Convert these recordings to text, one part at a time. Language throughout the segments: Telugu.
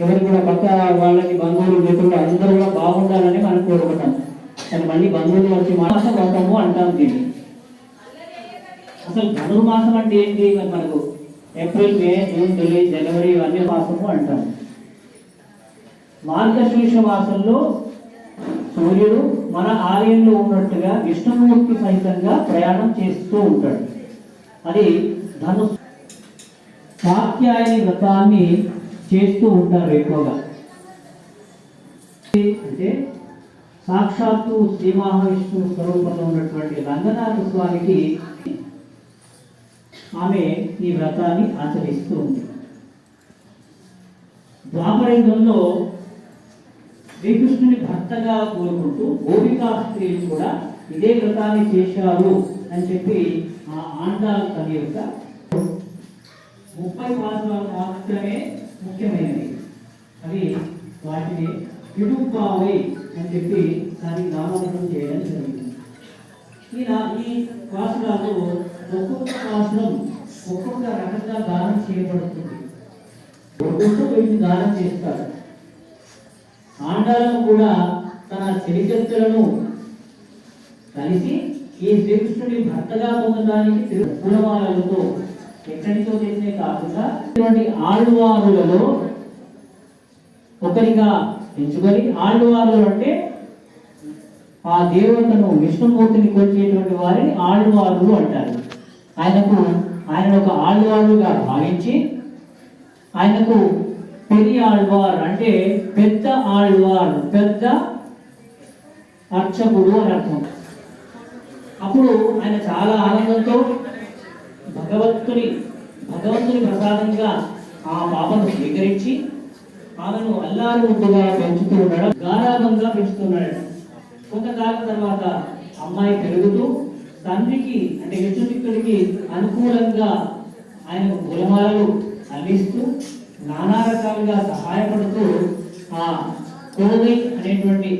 ఎవరు కూడా పక్క వాళ్ళకి బంధువులు మిత్రులు అందరూ కూడా బాగుండాలని మనం కోరుకుంటాం. కానీ మళ్ళీ బంధువులు వచ్చి మాస వ్రతము అంటాం దీన్ని. అసలు ధనుర్మాసం అంటే ఏంటి? మనకు ఏప్రిల్ మే జూన్ జూలై జనవరి ఇవన్నీ మాసము అంటాం. మార్గశీర్ష మాసంలో సూర్యుడు మన ఆలయంలో ఉన్నట్టుగా విష్ణుమూర్తి సహితంగా ప్రయాణం చేస్తూ ఉంటాడు. అది ధను కాత్యాయని వ్రతాన్ని చేస్తూ ఉంటారు ఎక్కువగా. అంటే సాక్షాత్తు శ్రీ మహావిష్ణువు స్వరూపంలో ఉన్నటువంటి రంగనాథ స్వామికి ఆమె ఈ వ్రతాన్ని ఆచరిస్తూ ఉంది. ద్వాపరంగంలో శ్రీకృష్ణుని భర్తగా కోరుకుంటూ గోపికా స్త్రీలు కూడా ఇదే వ్రతాన్ని చేశారు అని చెప్పి ఆ ఆండాలు తన యొక్క ముప్పై పాసనాలు మాత్రమే ముఖ్యమైనవి అవి వాటిని పిడుపావై అని చెప్పి దాన్ని నామకరణం చేయడం జరిగింది. ఈయన ఈ పాసనాలు ఒక్కొక్క పాసనం ఒక్కొక్క రకంగా దానం చేయబడుతుంది. ఒక్కొక్క వ్యక్తి దానం చేస్తాడు. ఆండాలను కూడా తన చరిత్రలను కలిసి ఈ శ్రీకృష్ణుడి భర్తగా పొందడానికి తిరుమలతో ఎక్కడితో చేసే కాకుండా ఇటువంటి ఆళ్వారులలో ఒకరిగా ఎంచుకొని ఆళ్వారులు అంటే ఆ దేవతను విష్ణుమూర్తిని కొలిచేటువంటి వారిని ఆళ్వారులు అంటారు. ఆయనకు ఆయన ఒక ఆళ్వారుగా భావించి ఆయనకు పెరి ఆళ్వార్ అంటే పెద్ద ఆళ్వార్ పెద్ద అర్చకుడు అని అర్థం. అప్పుడు ఆయన చాలా ఆనందంతో భగవంతుని భగవంతుని ప్రసాదంగా ఆ పాపను స్వీకరించి ఆమెను అల్లారు ముద్దుగా పెంచుతూ ఉండడం గారాభంగా పెంచుతున్నాడు కొంతకాలం తర్వాత అమ్మాయి పెరుగుతూ తండ్రికి అంటే విష్ణుమిత్రుడికి అనుకూలంగా ఆయన పూలమాలలు అందిస్తూ నానా రకాలుగా సహాయపడుతూ ఆ కోవై అనేటువంటి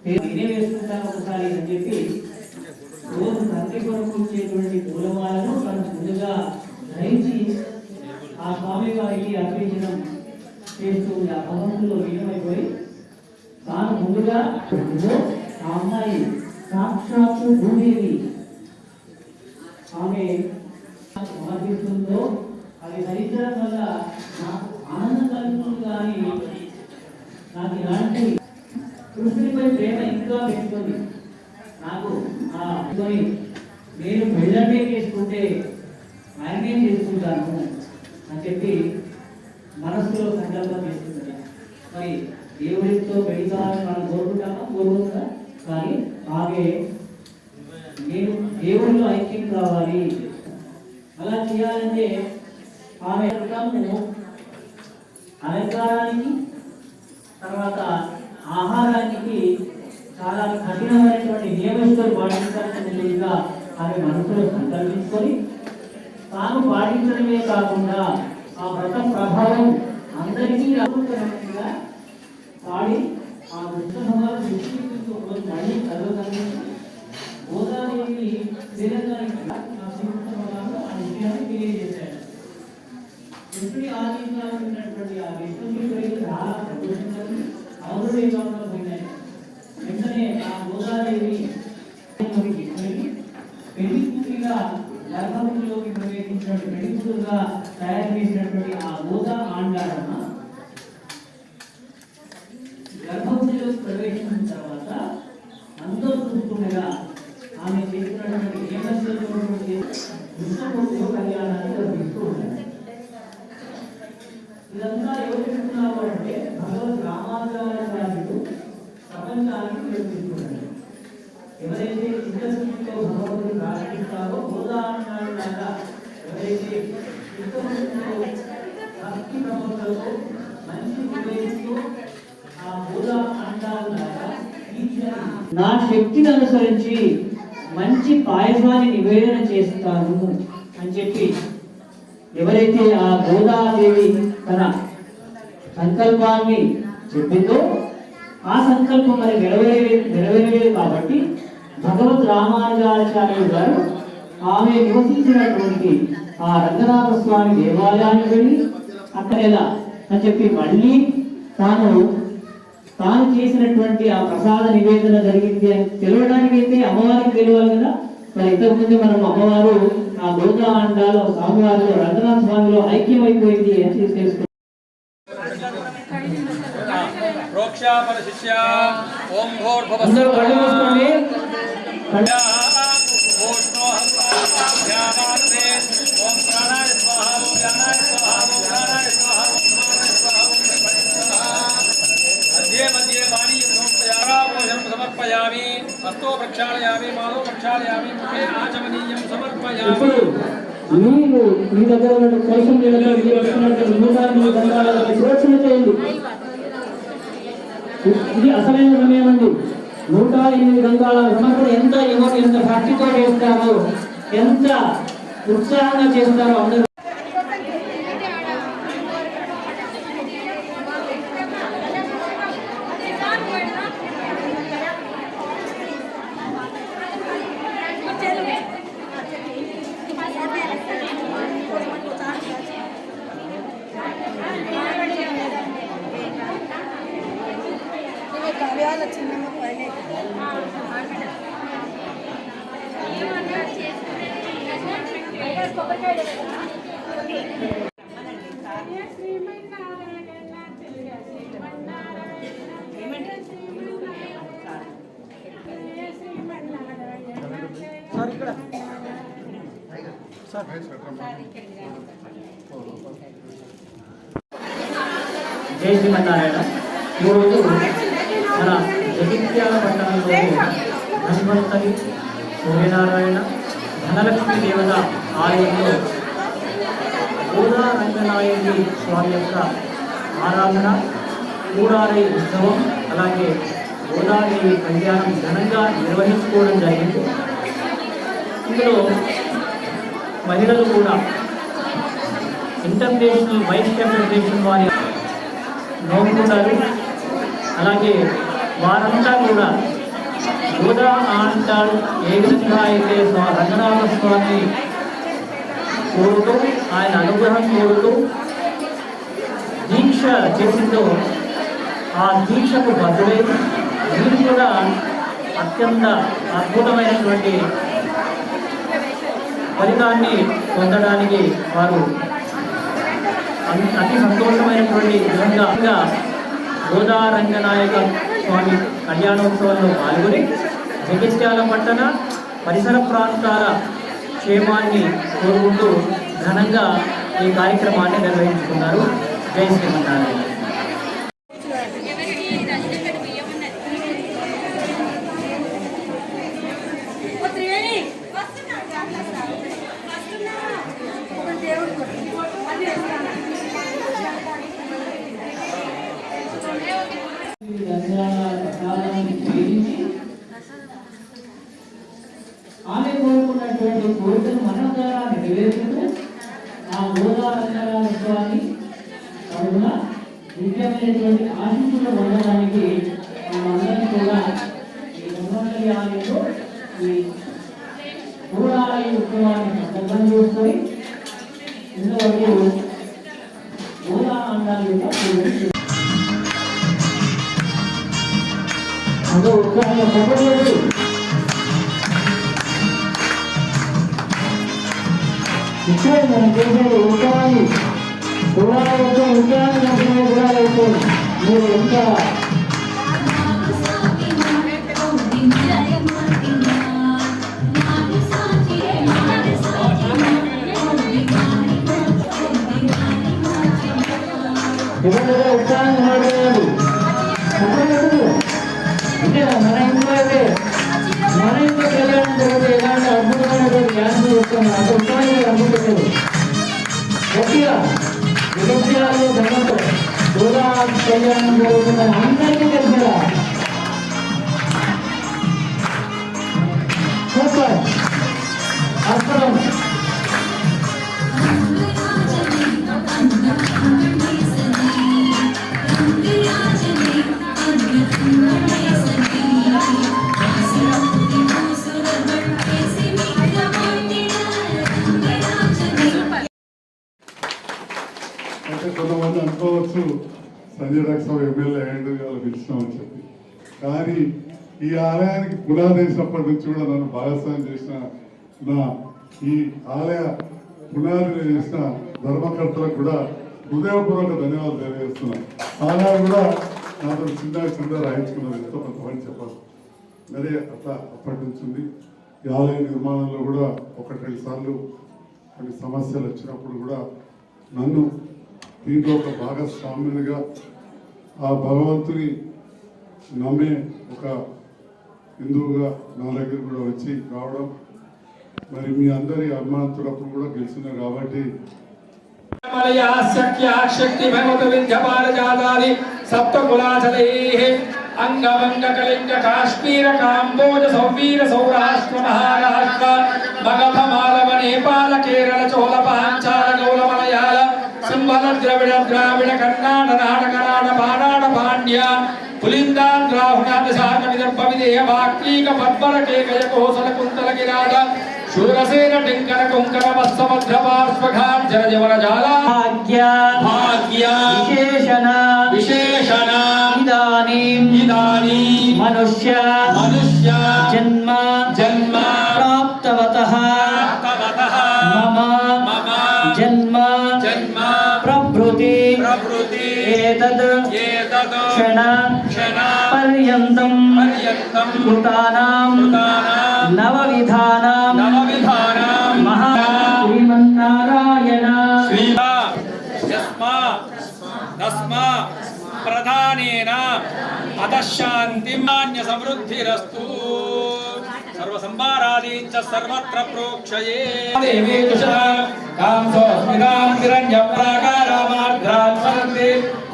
పేరు నేనే వేసుకుంటాను ఒకసారి అని చెప్పి రోజు తండ్రి కొరకు ఇచ్చేటువంటి పూలమాలను తను ముందుగా ధరించి ఆ స్వామి వారికి అర్పించడం చేస్తూ ఆ భగవంతులో లీనమైపోయి తాను ముందుగా ఆ అమ్మాయి సాక్షాత్తు భూదేవి. ఆమె సమర్పిస్తుందో అది ధరించడం వల్ల నాకు ఆనందం కలుగుతుంది కానీ నాకు ఇలాంటి కృష్ణుడిపై ప్రేమ ఇంకా పెంచుతుంది నాకు నేను పెళ్ళంటే చేసుకుంటే ఆయనే చేసుకుంటాను అని చెప్పి మనసులో సంకల్పం చేసుకుంటాను మరి దేవుడితో పెడతామని మనం కోరుకుంటామా కోరుకుంటా కానీ ఆమె నేను దేవుడిలో ఐక్యం కావాలి. అలా చేయాలంటే ఆమె అలంకారానికి తర్వాత ఆహారం అని మనసులో సంకల్పించుకొని తాను పాటించడమే కాకుండా ఆ వ్రత ప్రభావం అందరికీ రాకుండా చేసినటువంటి ఆ గోదా ఆండారమ్మ గర్భంలోకి ప్రవేశించిన తర్వాత అందరూ చూస్తుండగా ఆమె చేసినటువంటి నియమస్తున్నటువంటి కృష్ణమూర్తి కళ్యాణాన్ని కల్పిస్తూ ఉంటారు ఇదంతా ఎవరు చెప్తున్నారు అంటే భగవద్ రామాచార్యుడు ప్రపంచానికి నేర్పిస్తున్నాడు ఎవరైతే చిత్తశుద్ధితో భగవంతుని ప్రార్థిస్తారో ఉదాహరణలాగా ఎవరైతే చిత్తశుద్ధితో భక్తి ప్రపంచంలో మంచి వివేకిస్తూ ఆ బోధా అండాలాగా నా శక్తిని అనుసరించి మంచి పాయసాన్ని నివేదన చేస్తాను అని చెప్పి ఎవరైతే ఆ గోదాదేవి తన సంకల్పాన్ని చెప్పిందో ఆ సంకల్పం మరి నెరవేరే నెరవేరలేదు కాబట్టి భగవద్ రామానుజాచార్యులు గారు ఆమె నివసించినటువంటి ఆ రంగనాథ స్వామి దేవాలయానికి వెళ్ళి అక్కడ ఎలా అని చెప్పి మళ్ళీ తాను తాను చేసినటువంటి ఆ ప్రసాద నివేదన జరిగింది అని తెలియడానికి అయితే అమ్మవారికి తెలియాలి కదా. మరి ఇంతకుముందు మనం అమ్మవారు ఆ దుర్గా అండాలో స్వామివారిలో రంగనాథ స్వామిలో ఐక్యమైపోయింది అని తెలుసుకున్నాం ప్రోక్షాపర శిష్య ఓం భోర్భవ అందరూ కళ్ళు మూసుకోండి ఓం ప్రాణాయ స్వాహ ఓం స్వాహ ఓం స్వాహ మధ్యే మధ్యే పానీయం సమర్పయామి సమర్పయామి హస్తో ప్రక్షాళయామి మాలో ప్రక్షాళయామి ముఖే ఆచమనీయం సమర్పయామి ఇప్పుడు మీరు మీ దగ్గర ఉన్న కోసం నీళ్ళలో మీరు చేయండి. ఇది అసలైన సమయం అండి. నూట ఎనిమిది రంగాల సమర్పణ ఎంత ఎవరు ఎంత భక్తితో చేస్తారో ఎంత ఉత్సాహంగా చేస్తారో అందరూ జై శ్రీమన్నారాయణ. ఈరోజు మన జగిత్యాల పట్టణంలో హనుమంతని సూర్యనారాయణ ధనలక్ష్మి దేవత ఆలయంలో గోదా రంగనాయకి స్వామి యొక్క ఆరాధన కూడారి ఉత్సవం అలాగే గోదాదేవి కళ్యాణం ఘనంగా నిర్వహించుకోవడం జరిగింది. ఇందులో మహిళలు కూడా ఇంటర్నేషనల్ వైస్ ఫెడరేషన్ వారి నోముకుంటారు అలాగే వారంతా కూడా గోదా అంటాడు ఏ విధంగా అయితే స్వా- రంగనాథ స్వామి కోరుతూ ఆయన అనుగ్రహం కోరుతూ దీక్ష చేసిందో ఆ దీక్షకు బదులై వీరు కూడా అత్యంత అద్భుతమైనటువంటి ఫలితాన్ని పొందడానికి వారు అతి సంతోషమైనటువంటి విధంగా గోదా రంగనాయక స్వామి కళ్యాణోత్సవంలో పాల్గొని జగిత్యాల పట్టణ పరిసర ప్రాంతాల క్షేమాన్ని కోరుకుంటూ ఘనంగా ఈ కార్యక్రమాన్ని నిర్వహించుకున్నారు. జై శ్రీమన్నారాయణ. ఎవరి ఉత్సాహాన్ని నడలేదు అంటే మన ఇంట్లో అయితే మన ఇంట్లో కళ్యాణం జరిగితే ఎలాంటి అద్భుతమైనటువంటి ధ్యానం చేస్తాం అంత ఉత్సాహంగా అద్భుతలేదు గట్టిగా విలక్షణాలు ధనంతో గోదా కళ్యాణం జరుగుతుందని అందరికీ తెలిసిరా సూపర్ అద్భుతం లక్షల ఎమ్మెల్యే అయ్యండు ఇవాళ పిలిచినామని చెప్పి. కానీ ఈ ఆలయానికి పునాది వేసినప్పటి నుంచి కూడా నన్ను భాగస్వామ్యం చేసిన నా ఈ ఆలయ పునాది చేసిన ధర్మకర్తలకు కూడా హృదయపూర్వక ధన్యవాదాలు తెలియజేస్తున్నాను. ఆలయం కూడా నాతో చిన్న చిన్న రాయించుకున్నాను ఎంతో కొంతమంది చెప్పాలి మరి అట్లా అప్పటి నుంచి ఉంది. ఈ ఆలయ నిర్మాణంలో కూడా ఒకటి రెండు సార్లు కొన్ని సమస్యలు వచ్చినప్పుడు కూడా నన్ను దీంట్లో ఒక భాగస్వామ్యునిగా ఆ భగవంతుని నమ్మే ఒక హిందువుగా నా దగ్గర కూడా వచ్చి రావడం. మరి మీ అందరి అభిమానతులప్పుడు కూడా గెలిచినారు కాబట్టి. మలయా శక్య శక్తి భగవత జాతాది సప్త అంగవంగ కళింగ కాశ్మీర కాంబోజ సౌవీర సౌరాష్ట్ర మహారాష్ట్ర మగధ మాలవ నేపాల కేరళ చోళ సింహల ద్రవిడ ద్రావిడ కర్ణాట నాటక నాట పానాట పాండ్య పులిందాంధ్రాహుణాద శాఖ విదర్భ విదేయ వాక్లీక పద్మల కేకయ కోసల కుంతల గిరాట శూరసేన టింకర కుంకర వత్సమధ్ర పార్శ్వఘాట్ జల జవన జాల భాగ్య భాగ్య విశేషణ విశేషణ ఇదానీం ఇదానీ మనుష్య ప్రవృతి ఏతద్? ఏతద్? క్షణ క్షణ పర్యంతం పర్యంతం కృతానాం కృతానాం నవవిధానాం నవవిధానాం మహా శ్రీమన్నారాయణ. శ్రీమా యస్మా తస్మా ప్రధానేన అతశాంతిమాన్య సమృద్ధిరస్తు సర్వసంభారాదీంచ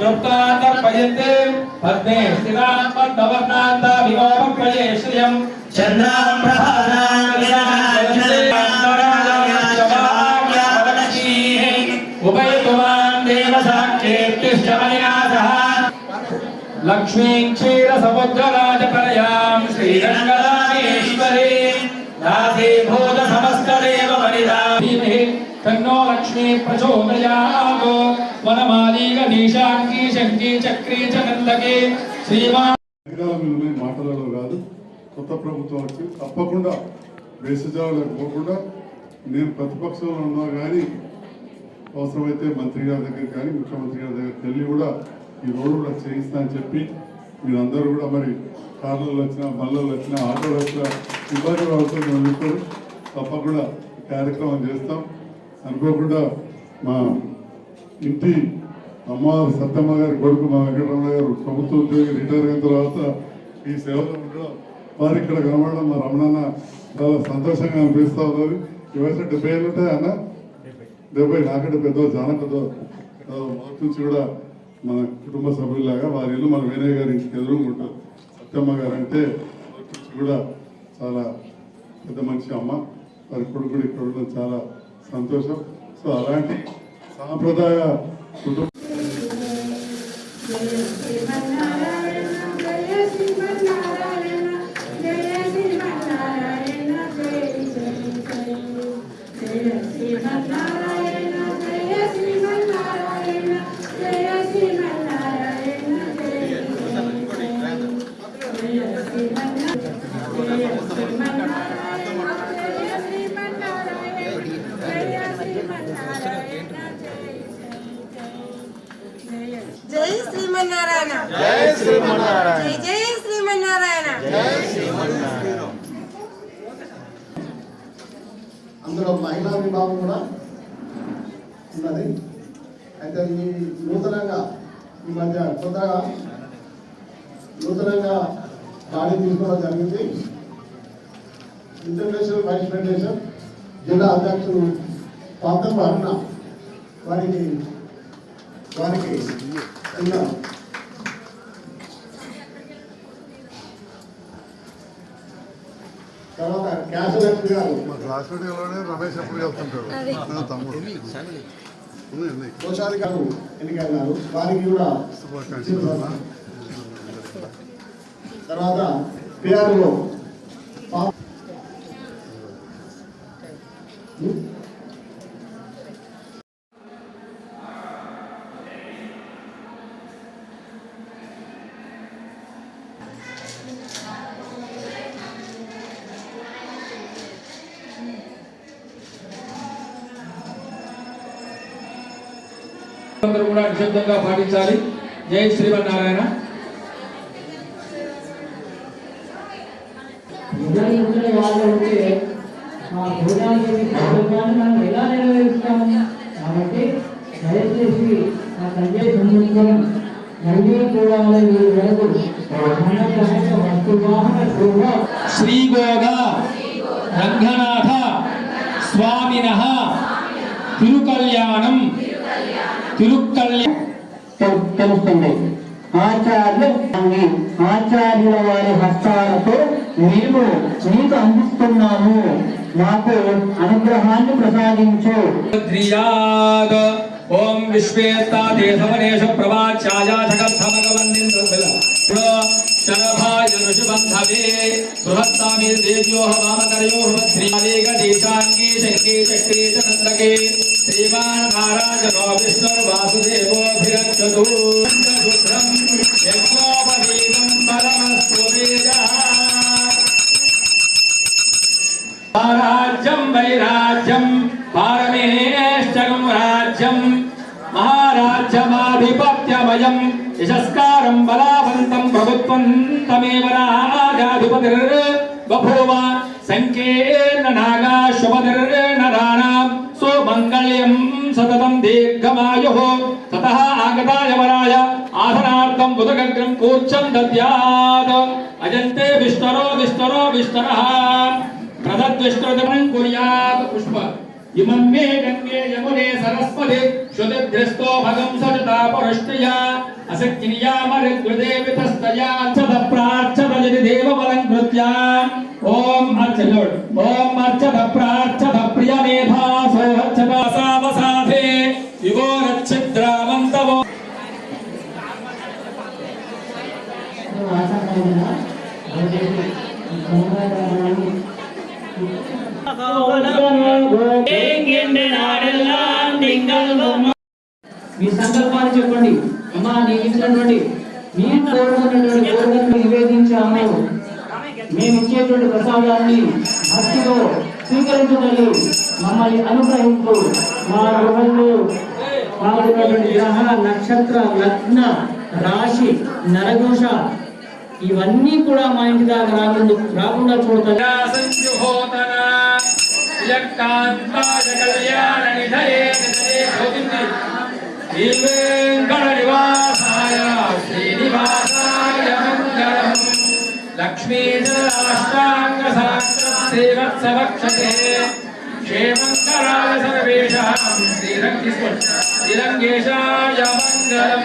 दुर्गान्तर्पयन्ते पद्मे श्रीरामपद्मवर्णान्तविमोपक्षये श्रियं चन्द्रां उपयुतवान् देवसाक्षेत्युष्टमनिनाथः लक्ष्मीं क्षीरसमुद्रराजपरयां श्रीरङ्गरामेश्वरी। नाथे भूतसमस्तदेव मनिधा धीमहि तन्नो लक्ष्मी प्रचोदयात् ప్రభాదాం లక్ష్మీం క్షీర చక్రీ చ ఉన్నాయి మాటలలో కాదు కొత్త ప్రభుత్వం వచ్చి తప్పకుండా వేసజాలకు పోకుండా నేను ప్రతిపక్షంలో ఉన్నా కానీ అవసరమైతే మంత్రి గారి దగ్గర కానీ ముఖ్యమంత్రి గారి దగ్గరికి వెళ్ళి కూడా ఈ రోడ్డు కూడా చేయిస్తా అని చెప్పి మీరందరూ కూడా మరి కార్లలో వచ్చినా బళ్ళలో వచ్చినా ఆటోలు వచ్చినా ఇబ్బంది అవుతుంది అనుకోరు తప్పకుండా కార్యక్రమం చేస్తాం అనుకోకుండా మా ఇంటి అమ్మ సత్యమ్మ గారి కొడుకు మా వెంకటరమణ గారు ప్రభుత్వ ఉద్యోగి రిటైర్ అయిన తర్వాత ఈ సేవలో ఉండడం వారు ఇక్కడ కనబడడం మా రమణన్న చాలా సంతోషంగా అనిపిస్తా ఉన్నది. ఈ వయసు డెబ్బై ఏళ్ళు ఉంటాయి అన్న? డెబ్బై. నాకంటే పెద్ద చాలా పెద్ద నుంచి కూడా మన కుటుంబ సభ్యులాగా వారి ఇల్లు మన వినయ్ గారి ఇంటికి ఎదురు ఉంటారు సత్యమ్మ గారు అంటే కూడా చాలా పెద్ద మనిషి అమ్మ. వారి కొడుకుడు ఇక్కడ ఉండడం చాలా సంతోషం. సో అలాంటి సాంప్రదాయ కుటుంబ మహిళా కూడా ఉన్నది. అయితే ఈ నూతనంగా ఈ మధ్య కొత్తగా నూతనంగా బాడీ తీసుకోవడం జరిగింది. ఇంటర్నేషనల్ వైస్ ఫెడరేషన్ జిల్లా అధ్యక్షులు పాత్ర అన్న వారికి వారికి తర్వాత తర్వాత క్యాష్ గారు క్లాస్మేట్లోనే రమేష్ ఎప్పుడు వెళ్తుంటాడు నా తమ్ముడు. ఉన్నాయి. కోశాధికారు ఎన్నికైనారు. వారికి కూడా. తర్వాత పిఆర్ఓ అందరూ కూడా నిశ్శబ్దంగా పాటించాలి. జై శ్రీమన్నారాయణ. నిజాన్ని ఉంటే వాళ్ళు ఉంటే మా కార్యక్రమాన్ని మనం ఎలా నెరవేరుస్తాము కాబట్టి దయచేసి ఆ సంజయ్ సంబంధం వీరి వరకు శ్రీగోగ రంగనాథ స్వామిన తిరుకల్యాణం తిరుకల్యాణం తెలు- తెలుస్తుంది. ఆచార్య ఆచార్యుల వారి హస్తాలతో మేము నీకు అందిస్తున్నాము. మాకు అనుగ్రహాన్ని ప్రసాదించు. ओम विश्वेता देशवनेश प्रवाचाया जगत्थमगवन्निन्द्रबिल पुरो शरभाय ऋषिबन्धवे बृहत्तामिर देव्यो हवामकरयो हृद्रीमालेक देशाङ्गी शक्ति च नन्दके श्रीमान् महाराज नो विष्णुर्वासुदेवोऽभिरक्षतु यज्ञोपवीतम् परमस्तु वैराज्यम् पारमेष्टकम् राज्यम्। మహారాజ్యమాధిపత్యమయం యశస్కారం బలావంతం ప్రభుత్వం తమేవ రాజాధిపతిర్ బభూవ సంకేన నాగాశ్వపతిర్నరాణాం సోమంగళ్యం సతతం దీర్ఘమాయు తత ఆగతాయ వరాయ ఆసనార్థం బుధగగ్రం కూర్చం దద్యాత్ అజంతే విస్తరో విస్తరో విస్తర ప్రదద్విష్ణుతం కుర్యాత్ పుష్ప ఇమం మే గంగే యమునే సరస్వతి శుద్ధగ్రస్తో భగం సజతా పరుష్టియా అసక్కినియామరుద్దేవి తస్తయా అర్చత ప్రార్చత యది దేవబలం కృత్యా ఓం అర్చ ఓం అర్చత ప్రార్చత ఇవన్నీ కూడా మా ఇంటి దాకా రాకుండా రాకుండా చూడతాయి సంజుహోతన లక్ష్మీజలాష్టాంగ క్షేమంకరాయ శ్రీరంగేశాయ మంగళం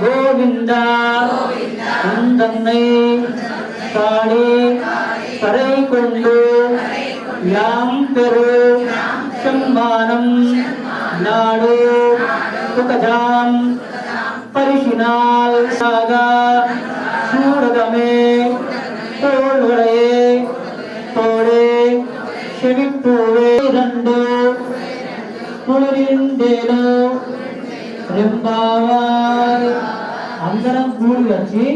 கோவிந்தா தன்னை தாடே கரை கொண்டு யாம் பெரு சம்மானம் నాడు సుఖజాం పరిశినాల్ సాగా சூடகமே தோள்களையே தோடே செவிப்பூவே இரண்டு குளிரிண்டேலோ రెంబావారు అందరం కూడి వచ్చి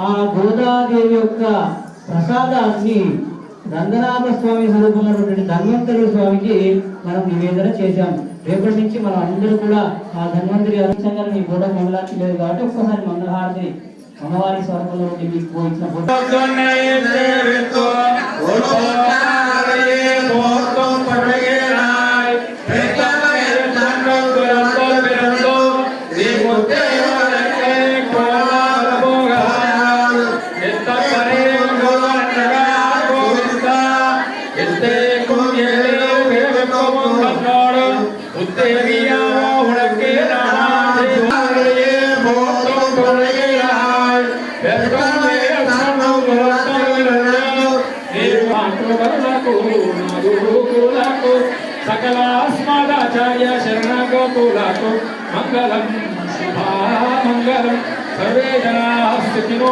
ఆ గోదాదేవి యొక్క ప్రసాదాన్ని రంగనాథ స్వామి చదువుకున్నటువంటి ధన్వంతరి స్వామికి మనం నివేదన చేశాం రేపటి నుంచి మనం అందరూ కూడా ఆ ధన్వంతరి అరుచంగా మీ గోడ మంగళానికి లేదు కాబట్టి ఒక్కసారి మంగళహారతి అమ్మవారి స్వరూపంలో ఉండి మీకు ఇచ్చిన మాతృవర్లకు సకల అస్మదాచార్య శరణగోకులకు మంగళం శుభా మంగళం సర్వే జనా సుఖినో